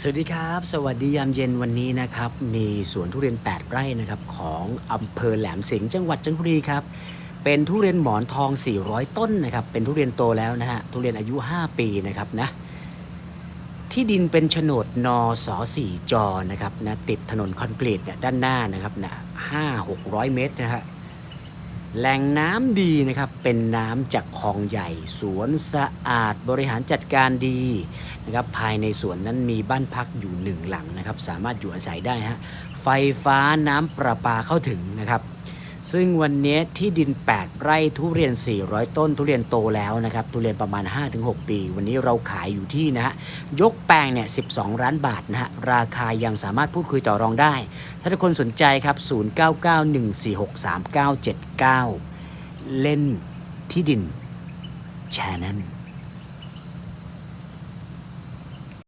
สวัสดีครับ สวัสดียามเย็นวันนี้นะครับ มีสวนทุเรียน 8 ไร่นะครับของอำเภอแหลมสิงห์จังหวัดจันทบุรีครับ เป็นทุเรียนหมอนทอง 400 ต้นนะครับ เป็นทุเรียนโตแล้วนะฮะ ทุเรียนอายุ 5 ปีนะครับนะ ที่ดินเป็นโฉนดนสสี่จอนะครับนะติดถนนคอนกรีตเนี่ยด้านหน้านะครับนะห้าหกร้อยเมตรนะฮะ แหล่งน้ำดีนะครับ เป็นน้ำจากคลองใหญ่ สวนสะอาดบริหารจัดการดี นะครับภายในสวนนั้นมีบ้านพักอยู่หนึ่งหลังนะครับ สามารถอยู่อาศัยได้ฮะไฟฟ้าน้ำประปาเข้าถึงนะครับ ซึ่งวันนี้ที่ดิน 8 ไร่ทุเรียน 400 ต้น ทุเรียนโตแล้วนะครับ ทุเรียนประมาณ 5-6 ปี วันนี้เราขายอยู่ที่นะฮะยกแปลงเนี่ย 12 ล้านบาทนะฮะราคายังสามารถพูดคุยต่อรองได้ ถ้าทุกคนสนใจครับ 0991463979 เล่นที่ดินแชร์นั้น